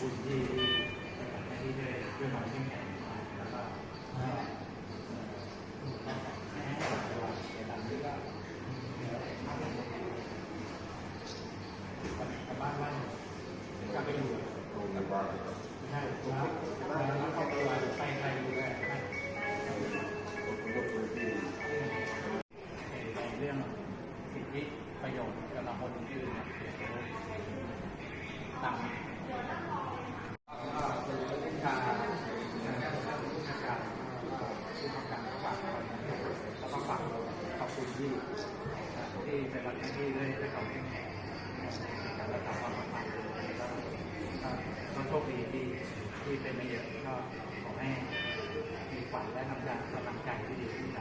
คุณที่ที่ได้ด้วยความเข้มแข็งแล้วก็ให้ให้กลับตัวในตามที่ก็กลับบ้านบ้านกลับไปอยู่ใช่แล้วแล้วครอบครัวไปใครดูแลในเรื่องสิทธิประโยชน์สำหรับคนอื่นเนี่ยตาม เป็นการผู้จัดการผู้ทำการฝากแล้วก็ฝากขอบคุณ ที่ที่เป็นวันที่ได้ได้ความเข้มแข็งในการรักษาความปลอดภัยแล้วก็โชคดีที่ที่เป็นม่เยอะก็ขอให้มีฝันและกำลังกำลังใจที่ดีขึ้นไป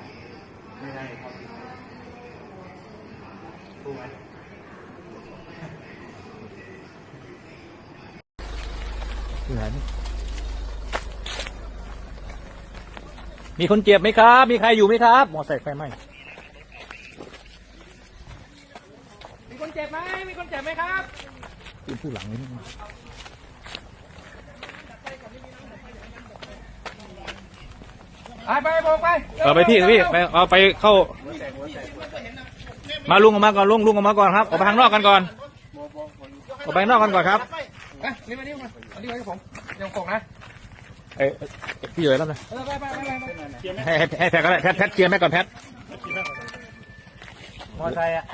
ไม่ได้ทอดทิ้งสู้ไหมมีคนเจ็บไหมครับ มีใครอยู่ไหมครับ มอเตอร์ไซค์ไฟไหม้ มีคนเจ็บไหมมีคนเจ็บไหมครับขึ้นผู้หลังนี่ไปไปบอกไปเอาไปพี่พี่ไปเอาไปเข้า มาลุงออกมาก่อนลุงลุงออกมาก่อนครับออกไปข้างนอกกันก่อนออกไปข้างนอกกันก่อนครับอะนี่มานี่มาอันนี้ไว้กับผมเดี๋ยวกงนะเอ้ยพี่อยู่แล้วนะเออไปไปไปไปให้ให้ให้แพทก็ได้แพทแพทเคลียร์แม่ก่อนแพท มอไซค์อะ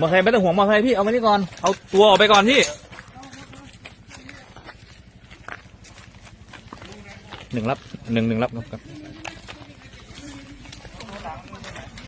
มอไซค์ไม่ต้องห่วงมอไซค์พี่เอามานี่ก่อน เอาตัวออกไปก่อนพี่หนึ่งรับหนึ่งหนึ่งรับครับ